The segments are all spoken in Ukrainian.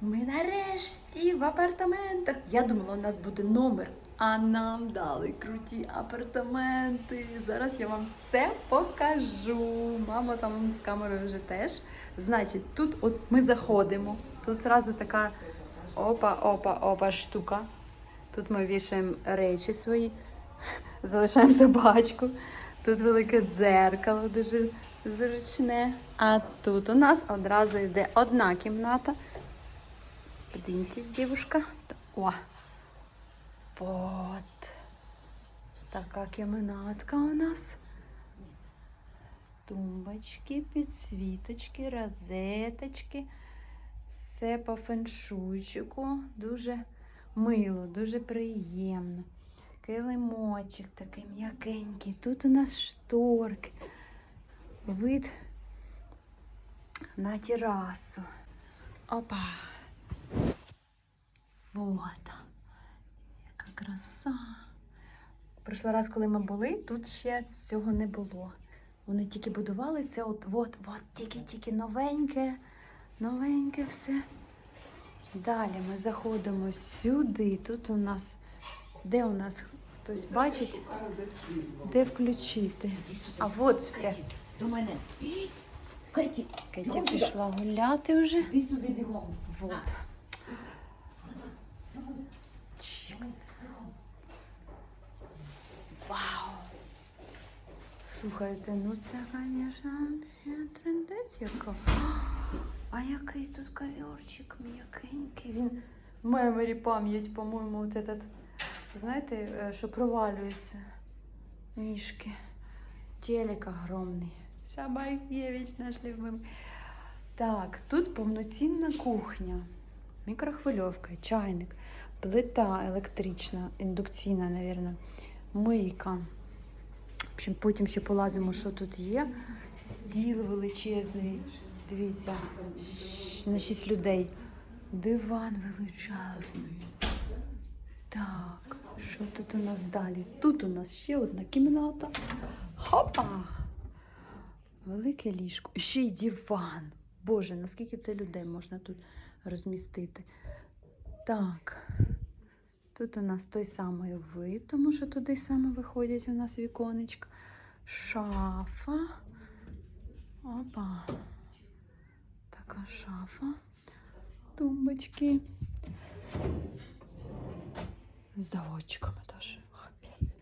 Ми нарешті в апартаментах. Я думала, у нас буде номер, а нам дали круті апартаменти. Зараз я вам все покажу. Мама там з камерою вже теж. Значить, тут от ми заходимо. Тут зразу така опа, опа, опа штука. Тут ми вішаємо речі свої, залишаємо собачку. Тут велике дзеркало дуже зручне. А тут у нас одразу йде одна кімната. Подивіться, дівушка. О! Вот. Така кімнатка у нас. Тумбочки, підсвіточки, розеточки. Все по феншуйчику. Дуже мило, дуже приємно. Килимочок такий м'якенький. Тут у нас шторки. Вид на терасу. Опа. Вот. Яка краса. Прошлий раз, коли ми були, тут ще цього не було. Вони тільки будували це от, от, от, тільки-тільки новеньке, новеньке все. Далі ми заходимо сюди. Тут у нас, де у нас хтось бачить, де включити. А от все. До мене. Кетя пішла гуляти вже. іди сюди бігом. Вот. Вау. Слухайте, ну це, звісно, трендець яка. А який тут коверчик м'якенький. Він в меморі пам'ять, по-моєму, от этот, знаєте, е, що провалюється ніжки. Телек огромний. Собакевич наш любимий. Так, тут повноцінна кухня, мікрохвильовка, чайник, плита електрична, індукційна, мабуть, мийка. В общем, потім ще полазимо, що тут є. Стіл величезний. Дивіться, на 6 людей. Диван величезний. Так, що тут у нас далі? Тут у нас ще одна кімната. Хопа! Велике ліжко. Ще й диван. Боже, наскільки це людей можна тут розмістити? Так. Тут у нас той самий вид, тому що туди саме виходять у нас віконечка. Шафа. Опа. Така шафа. Тумбочки. З заводчиками теж. Капець.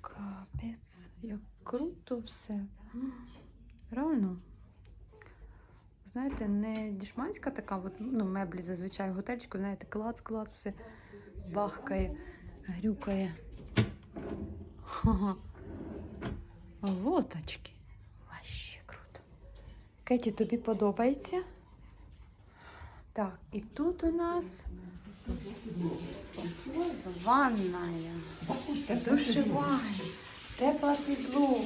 Капець. Як круто все. Знаєте, не дішманська така, от, ну, меблі зазвичай в готельчику, знаєте, клац-клац, все бахкає, грюкає. Ха-ха. Лоточки. Вообще круто. Кеті, тобі подобається? Так, і тут у нас ванная, душевая, тепла підлога.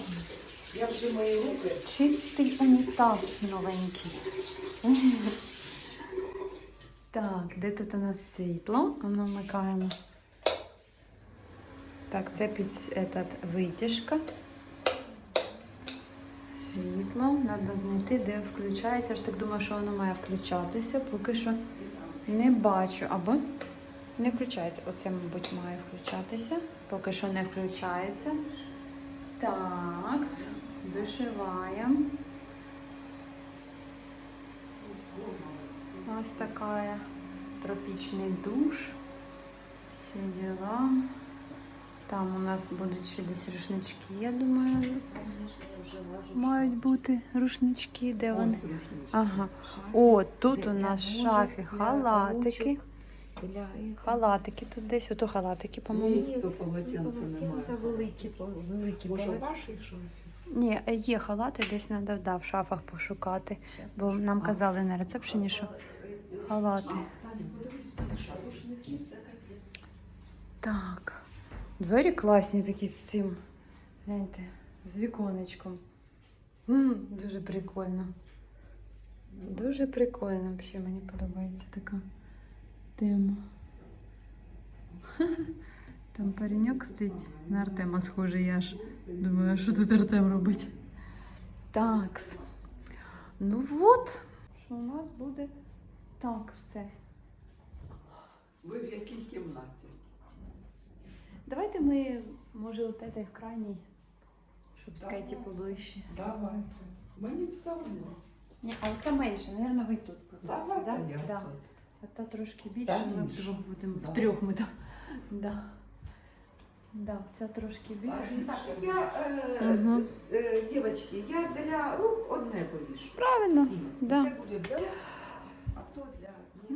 Я вже мої руки. Чистий унітаз новенький. Так, де тут у нас світло? Воно вмикаємо. Так, це під этот, витяжка. Світло. Треба знайти, де включається. Я ж так думаю, що воно має включатися. Поки що не бачу. Або не включається. Оце, мабуть, має включатися. Поки що не включається. Так, дошиваємо. Ось така тропічний душ. Всі діла. Там у нас будуть ще десь рушнички, я думаю. Мають бути рушнички, де вони? Ага. О, тут у нас в шафі халатики. Халатики тут десь, ото халатики, по-моєму. Ні, То полотенця немає. великі, великі. Може, вашій шафі? Ні, є халати, десь треба да, в шафах пошукати. Бо нам казали на рецепшені, що халати. Так. Двері класні такі з цим. Гляньте, з віконечком. м дуже прикольно. Дуже прикольно. Взагалі мені подобається така тема. Там пареньок стоїть на Артема схожий, я ж думаю, що тут Артем робить? Так. Ну от, що у нас буде так все. Ви в якій кімнаті? Давайте ми, може, от этой в крайній, щоб з Кеті поближче. Давайте. Мені все одно. Ні, а оця менше, мабуть, ви тут будете. Давайте да? я Да. тут. А та трошки більше, ми вдвох будемо. Да. Втрьох ми там. Да. Да, ця трошки більше. Так, я, е, Мгм. е, дівчатки, я для рук одне повішу. Правильно. Всі. Да. Це буде для рук, а то для...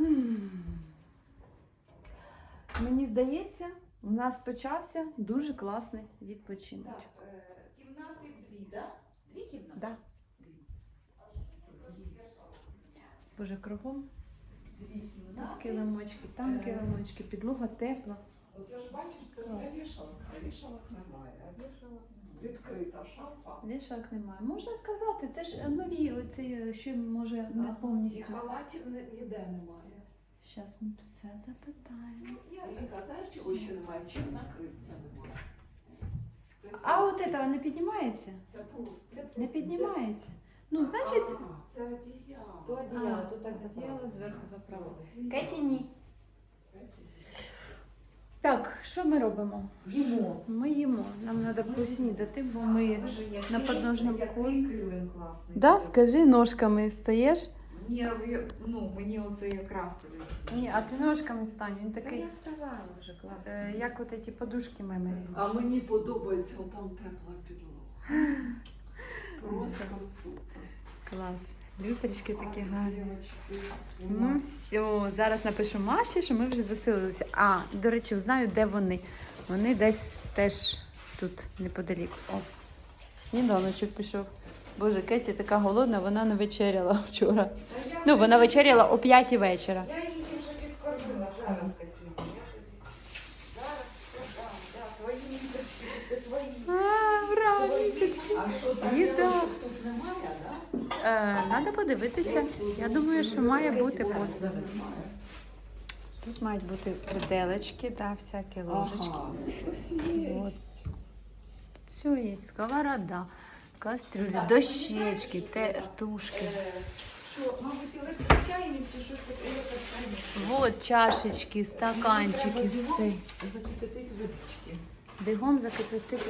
М. Мені здається, у нас почався дуже класний відпочинок. Так, е, кімнати дві, да? Дві кімнати? Да. Дві. Боже, кругом Дві тут кімнати. килимочки, там Е. килимочки, підлога тепла. Оце ж бачиш, це не вішалка. А вішалок немає. А вішалок відкрита шафа. Вішак немає. Можна сказати, це ж нові, оці, що може не Ага. І повністю. халатів ніде немає. Зараз ми все запитаємо. Я Віка, знаєш, чого ще немає? Чим накритися немає? Це А от просто- це не піднімається? Це просто. Не піднімається. Ну, значить, А, це одіяло. То одіяло, то так одіяло зверху. Одіяло. Кеті ні. Кеті. Так, що ми робимо? Їмо. Ми їмо. Нам треба поснідати, бо ми. На подножному який колі. килим класний. Да, скажи, ножками стаєш? Ні, ви- ну, мені оце якраз. Ні, а ти ножками стань. Він Та такий, я ставала вже класно. е, як от ці подушки меморі. А мені подобається там тепла підлога. Просто супер. Клас. Люстрічки такі гарні. Ну все, зараз напишу Маші, що ми вже заселилися. А, до речі, знаю, де вони. Вони десь теж тут неподалік. О, сніданочок пішов. Боже, Кеті така голодна, вона не вечеряла вчора. Ну, вона вечеряла о 5 вечора. Я її вже підкормила. Зараз, Катюся. Зараз, твої місячки, твої. А, ура, місячки. А що там тут немає, Е, Надо подивитися. Я думаю, що має бути посуд. Тут мають бути виделечки, да, всякі ложечки. Ага, щось є. От. Все є, сковорода, кастрюлі, дощечки, тертушки. Е, мабуть, електрочайник чи щось таке електрочайник? Вот чашечки, стаканчики, все. Закипятити водички. Бігом закипятить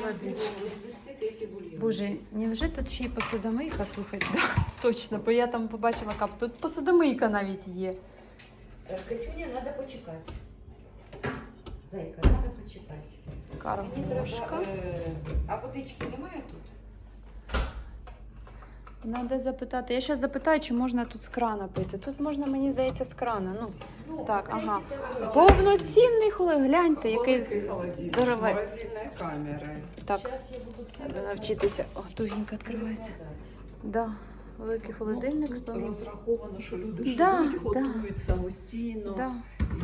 бульйон. Боже, невже тут ще й посудомийка? слухайте? да, точно, бо я там побачила кап. Тут посудомийка навіть є. Е, Катюня, треба почекати. Зайка, треба почекати. Мені треба... Е, А водички немає тут? Надо запитати. Я зараз запитаю, чи можна тут з крана пити. Тут можна, мені здається, з крана. Ну, Ну, Так, ага. повноцінний холод. Гляньте, який холодильник з здоровий. морозильною камерою. Так, буду треба навчитися. О, тугенько відкривається. Да, великий холодильник. Ну, тут сповнений. розраховано, що люди Да, живуть, да. готують самостійно. Да.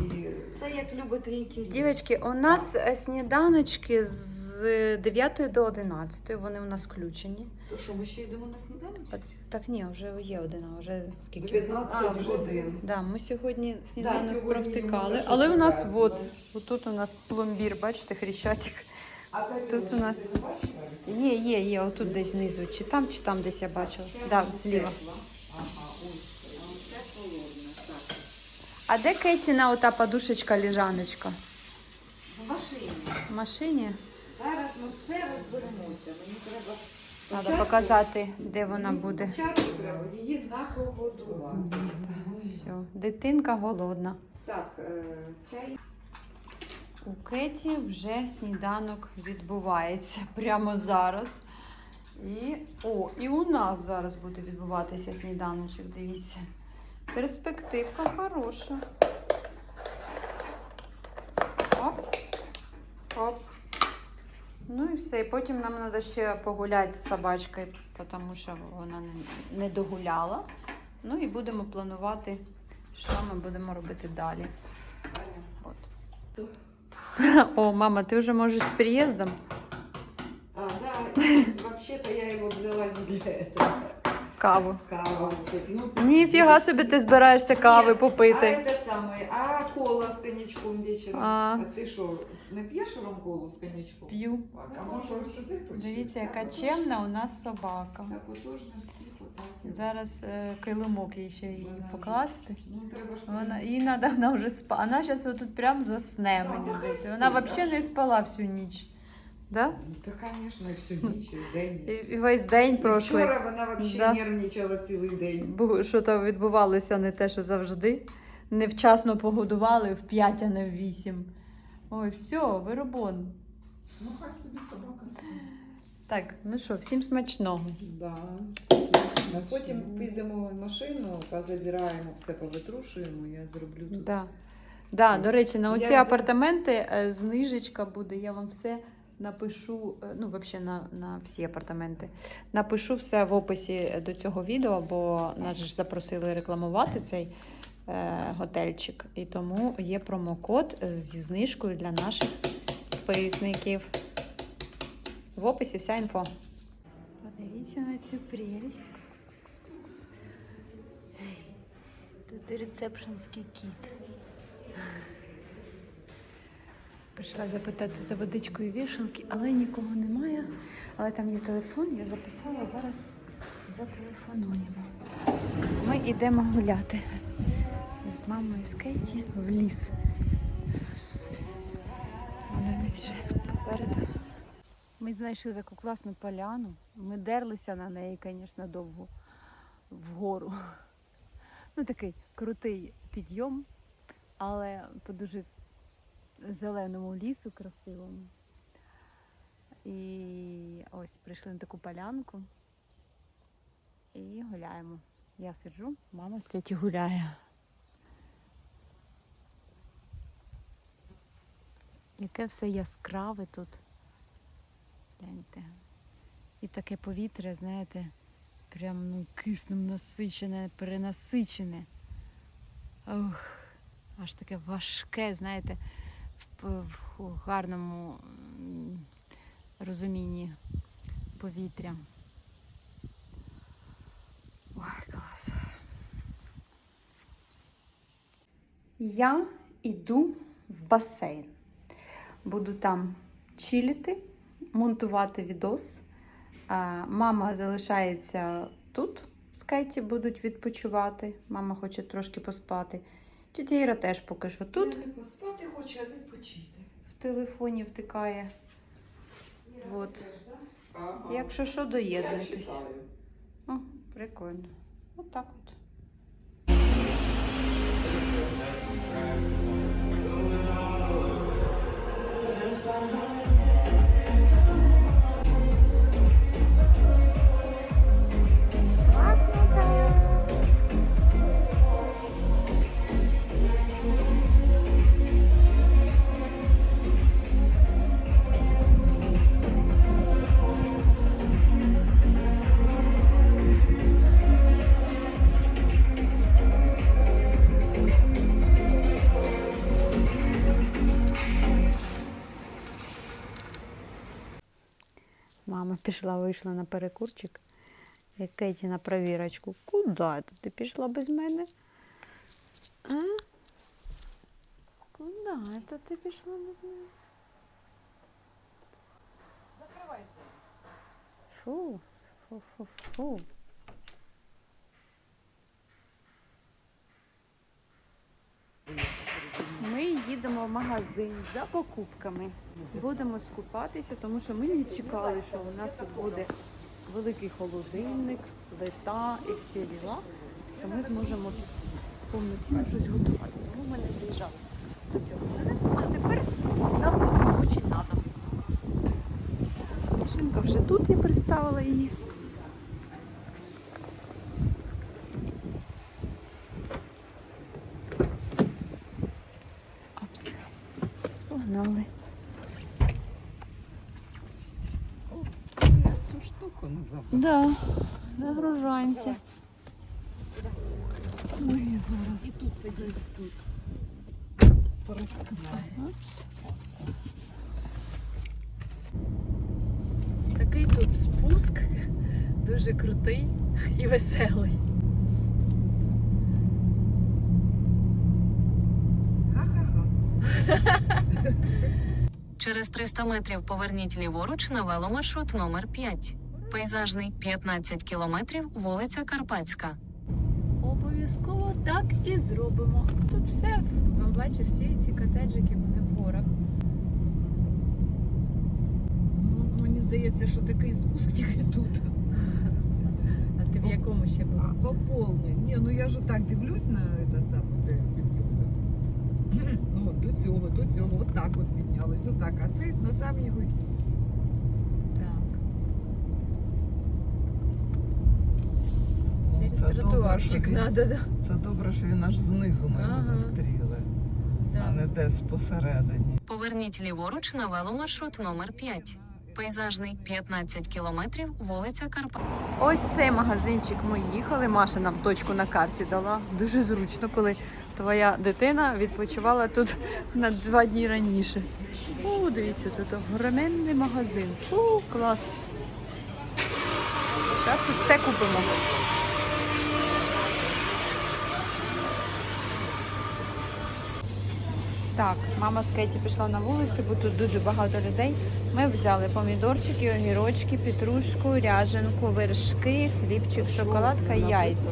І Це як любить твій Кирил. Дівчатки, у нас е, сніданочки з 9 до 11. Вони у нас включені. То що, ми ще йдемо на сніданок? Так ні, вже є один, вже скільки? 15 вже годин. Да, ми сьогодні сніданок сьогодні провтикали, йому але у нас дуже от, отут у нас пломбір, бачите, хрещатик. А Тут у нас-? Є, є, є, отут десь знизу, чи там, чи там десь я бачила. Да, зліва. Ага, ось. А оце так. А де Кетіна ота подушечка лежаночка? В машині. В машині? Зараз ми все розберемося. Мені треба Треба спочатку- показати, де вона мені буде. Спочатку треба її нагодувати. Все, дитинка голодна. Так, е, чай. У Кеті вже сніданок відбувається прямо зараз. І, о, і у нас зараз буде відбуватися сніданочок, дивіться. Перспективка хороша. Оп. Оп. Ну і все. І потім нам треба ще погуляти з собачкою, тому що вона не, догуляла. Ну і будемо планувати, що ми будемо робити далі. От. О, мама, ти вже можеш з приїздом? А, да, Взагалі-то я його взяла не для этого. Каву. Каву. Ну, Ніфіга собі ти збираєшся кави А попити. этот самый, а кола с коньячком вечером? А. А ти що, не п'єш ром колу з коньячком? П'ю. Так, а може сюди почти? Дивіться, яка чемна у нас собака. Так отож на всіх. Зараз е, килимок їй ще Вона- покласти. Ну, треба ж Вона, їй треба, вона вже спа. Вона зараз тут прям засне, мені здається. Вона взагалі не спала всю ніч. Да? Та, звісно, всю ніч, і день. І, і весь день І прошлий. Вчора вона взагалі Да. нервничала цілий день. Бо що то відбувалося не те, що завжди. Невчасно погодували в 5, а не в 8. Ой, все, виробон. Ну, хай собі собака спить. Так, ну що, всім смачного. Да. Ми потім підемо в машину, позабираємо, все повитрушуємо, я зроблю тут. Да. Да, до речі, на оці за- апартаменти е, знижечка буде. Я вам все напишу. е, Ну, взагалі, на, на всі апартаменти. Напишу все в описі до цього відео, бо нас ж запросили рекламувати цей е, готельчик. І тому є промокод зі знижкою для наших підписників. В описі вся інфо. Подивіться на цю прелість. Тут і рецепшенський кіт. Прийшла запитати за водичкою вішалки, але нікого немає. Але там є телефон, я записала, зараз зателефонуємо. Ми йдемо гуляти з мамою з Кеті в ліс. Вона не вже попереду. Ми знайшли таку класну поляну. Ми дерлися на неї, звісно, довго вгору. Ну, такий крутий підйом, але по дуже зеленому лісу красивому. І ось прийшли на таку полянку і гуляємо. Я сиджу, мама з Кеті гуляє. Яке все яскраве тут. Гляньте. І таке повітря, знаєте, прям ну, киснем насичене, перенасичене. Ох, аж таке важке, знаєте, в, гарному розумінні повітря. Ой, клас. Я йду в басейн. Буду там чилити, монтувати відос. Мама залишається тут. З Кеті будуть відпочивати. Мама хоче трошки поспати. Тетя Іра теж поки що тут. Я не поспати хочу, а відпочити. В телефоні втикає. Теж, да? Ага. Якщо що, Я доєднуйтесь. О, прикольно. От так от. Мама пішла, вийшла на перекурчик. Як Кеті на провірочку. Куди це ти пішла без мене? А? Куди це ти пішла без мене? Закривай. Фу, фу, фу, фу. Ми їдемо в магазин за покупками. Будемо скупатися, тому що ми не чекали, що у нас тут буде великий холодильник, плита і всі діла, що ми зможемо повноцінно щось готувати. Тому ми не заїжджали до цього магазину, а тепер нам дуже треба. Машинка вже тут, я представила її. Опс. Погнали. Я цю штуку не забула. Да, загружаємося. Ой, зараз. І тут сидіть. тут. Такий тут спуск дуже крутий і веселий. Через 300 метрів поверніть ліворуч на веломаршрут номер 5. Пейзажний 15 кілометрів, вулиця Карпатська. Обов'язково так і зробимо. Тут все, ну, бачиш, всі ці котеджики, вони в горах. Ну, мені здається, що такий спуск тільки тут. А ти в якому ще був? А, по повній. Ні, ну я ж так дивлюсь на этот самий де підйоми. Ну, до цього, до цього, отак от піднялись, отак. А це на самій горі. Так. О, Через це добре, тротуарчик треба, да. Це добре, що він аж знизу ми Ага. його зустріли, а не десь посередині. Поверніть ліворуч на веломаршрут номер 5. Пейзажний 15 кілометрів, вулиця Карпатська. Ось цей магазинчик ми їхали. Маша нам точку на карті дала. Дуже зручно, коли твоя дитина відпочивала тут на два дні раніше. О, дивіться, тут огроменний магазин. Фу, клас. Зараз тут все купимо. Так, мама з Кеті пішла на вулицю, бо тут дуже багато людей. Ми взяли помідорчики, огірочки, петрушку, ряженку, вершки, хлібчик, шоколадка, яйця.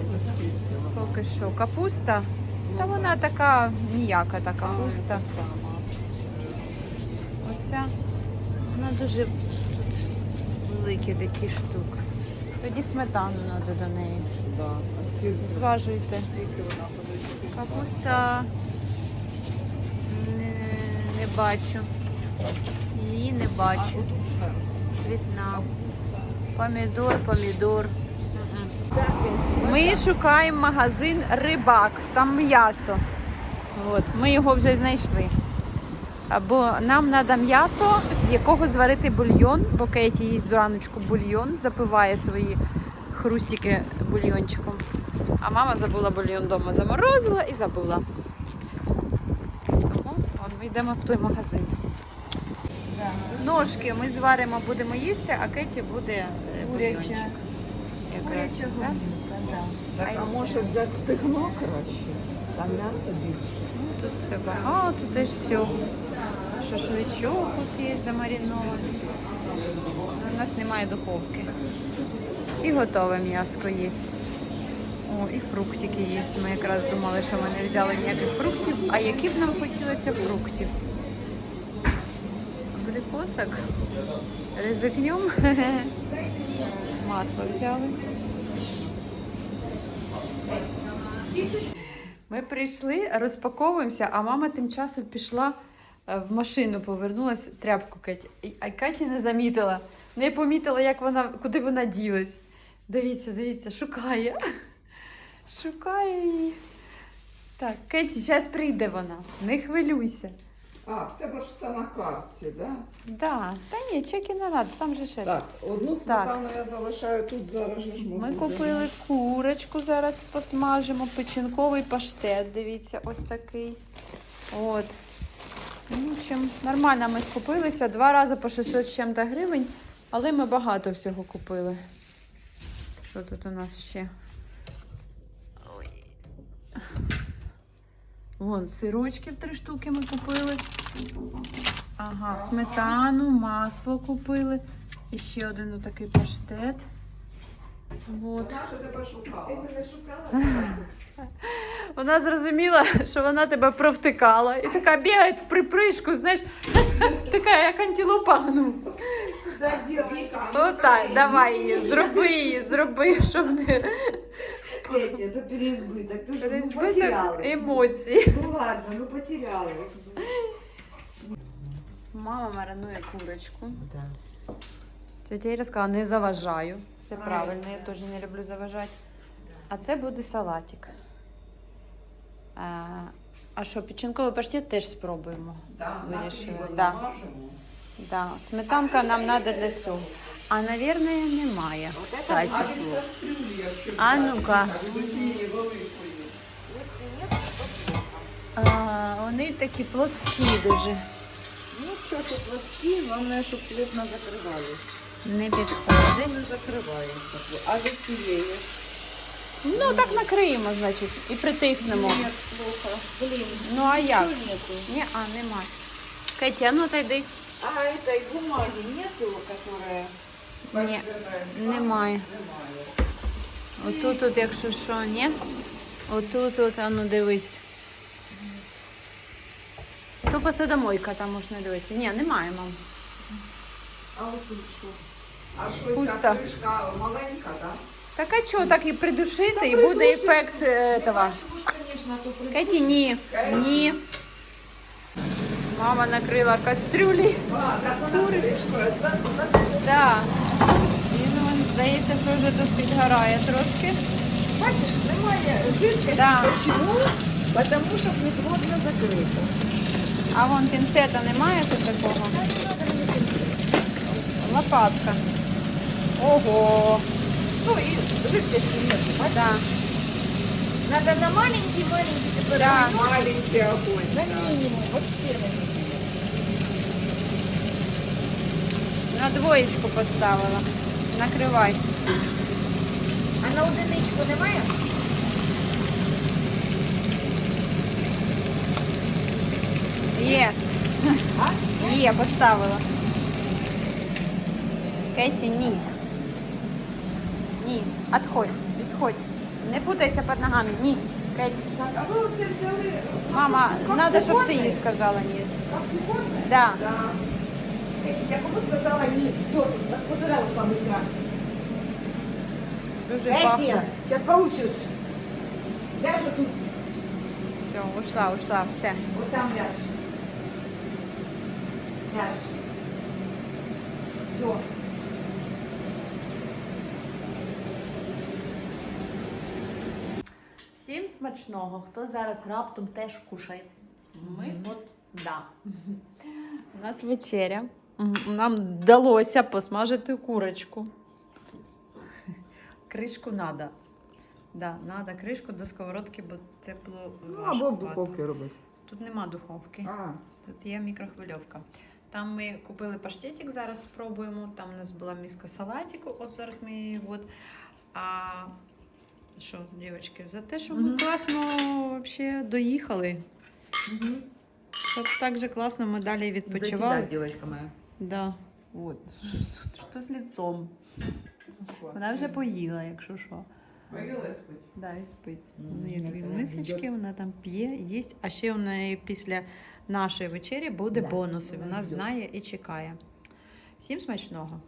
Поки що капуста. Та вона така ніяка та капуста. Оця вона дуже тут великі такі штуки. Тоді сметану треба до неї. Зважуйте. Капуста бачу. Її не бачу. Цвітна. Помідор, помідор. Ми шукаємо магазин Рибак, там м'ясо. От, ми його вже знайшли. Або нам треба м'ясо, з якого зварити бульйон, бо Кеті їсть зраночку бульйон, запиває свої хрустики бульйончиком. А мама забула бульйон вдома, заморозила і забула. Ми йдемо в той магазин. Ножки ми зваримо, будемо їсти, а Кеті буде е, бульйончик. Якраз, так? Так, а може взяти стегно краще? Там м'ясо більше. Ну, тут все багато, тут теж все. Шашличок є замаринований. У нас немає духовки. І готове м'яско є. О, і фруктики є. Ми якраз думали, що ми не взяли ніяких фруктів. А які б нам хотілося фруктів? Абрикосок. Ризикнем. Масло взяли. Ми прийшли, розпаковуємося, а мама тим часом пішла е, в машину, повернулася тряпку Кеті. А Катя не замітила, не помітила, як вона, куди вона ділась. Дивіться, дивіться, шукає. Шукає її. Так, Кеті, зараз прийде вона. Не хвилюйся. А, в тебе ж все на карті, да? Да. Та ні, чеки не треба, там же ще. Так, одну сметану я залишаю тут, зараз ж ми будемо. купили курочку, зараз посмажимо, печінковий паштет. Дивіться, ось такий. От. Ну, общем, нормально ми скупилися. Два рази по 600 з чим-то гривень, але ми багато всього купили. Що тут у нас ще? Вон, сирочків три штуки ми купили. Ага, сметану, масло купили. І ще один отакий паштет. От. Вона зрозуміла, що вона тебе провтикала. І така бігає в припришку, знаєш, така як. Ну, дівчинка. отак, давай її, зроби її, зроби, щоб не Петя, это переизбыток. Ты же ну, розбиток потерялась. емоцій. Ну ладно, ну потерялась. Мама маринує курочку. Да. Тетя Іра сказала, не заважаю. Це правильно, я теж не люблю заважати. А це буде салатик. А, а що, печінковий паштет теж спробуємо. Да, на Вирішили, хліба да. намажемо. Да, сметанка нам треба для цього. А, наверное, немає, кстати. А ну-ка. від. А, вони такі плоскі дуже. Ну, що тут плоскі, головне, щоб плотно закривали. Не Не закривається. А за цією? Ну, так накриємо, значить, і притиснемо. Ні, плохо. Блін, Ну, а як? Ні, а нема. Кетя, ну та йди. А этой бумаги нету, которая Ні, немає. Отут, от, якщо що, ні. Отут, от, а ну дивись. То посудомойка там можна дивитися. Ні, немає, мам. А отут що? А що Пусто. ця кришка маленька, так? Так а що, так і придушити, і буде ефект е, звісно. Кеті, ні. Ні. Мама накрила кастрюлі. А, так вона кришкою, зверху на Да. І ну, здається, що вже тут підгорає трошки. Бачиш, немає жидкості. Да. Чому? Тому що підводно закрито. А вон пінцета немає тут такого. Лопатка. Ого. Ну і жидкості нет. Да. Надо на маленький-маленький Да. Маленький огонь. На минимум, вообще на минимум. На двоєчку поставила. Накривай. А на одиничку немає? Є. Є, поставила. Кеті, ні. Ні. Отходь, відходь. Не путайся під ногами. Ні. Кеті. А ви взяли Мама, треба, щоб ти їй сказала ні. Да. Да. Я кому сказала ні, все, вот туда вот побыстрее. Дуже Эти, пахне. сейчас получишь. Вот тут, Все, ушла, ушла, все. вот там ляжь. Ляжь. Все. Всім смачного, хто зараз раптом теж кушає. Ми от да. У нас вечеря. Нам вдалося посмажити курочку. Кришку треба. Да, треба кришку до сковородки, бо тепло. Ну, або в духовці робити. Тут нема духовки. А, Тут є мікрохвильовка. Там ми купили паштетик, зараз спробуємо. Там у нас була миска салатику, от зараз ми її от. А що, дівчатки, за те, що ми Мгм. класно вообще доїхали. Щоб так же класно ми далі відпочивали. девочка моя. Да. От. Що з лицом? Вона вже поїла, якщо що. Поїла спить. Да, і спить. Мгм. У неї дві мисочки, вона там п'є, їсть. А ще у неї після нашої вечері буде Да, бонуси. вона Вона знає і чекає. Всім смачного!